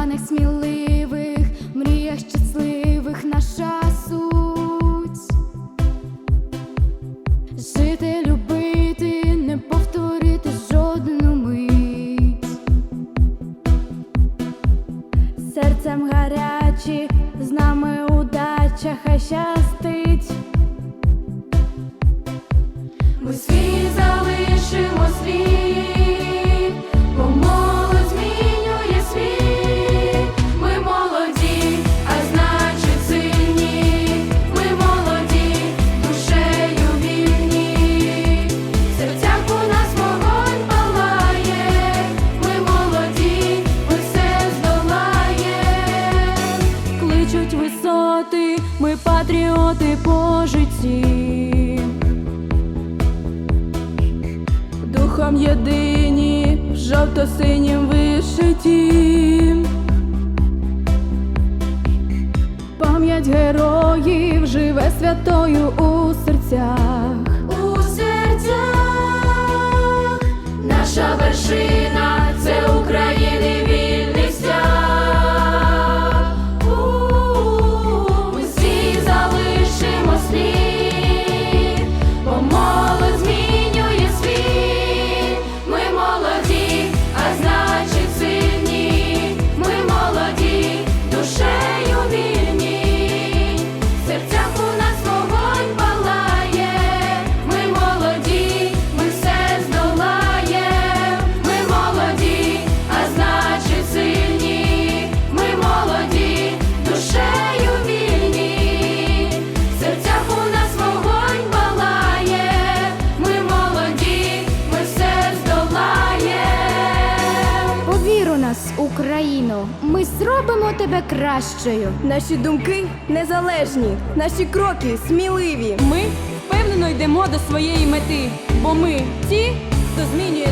планах сміливих, мріях щасливих наша суть. Жити, любити, не повторити жодну мить. Серцем гарячі, з нами удача, хай щастить. Патріоти по житті. Духом єдині, в жовто-синім вишиті. Пам'ять героїв живе святою у серцях. Повір у нас, Україно, ми зробимо тебе кращою. Наші думки незалежні, наші кроки сміливі. Ми впевнено йдемо до своєї мети, бо ми ті, хто змінює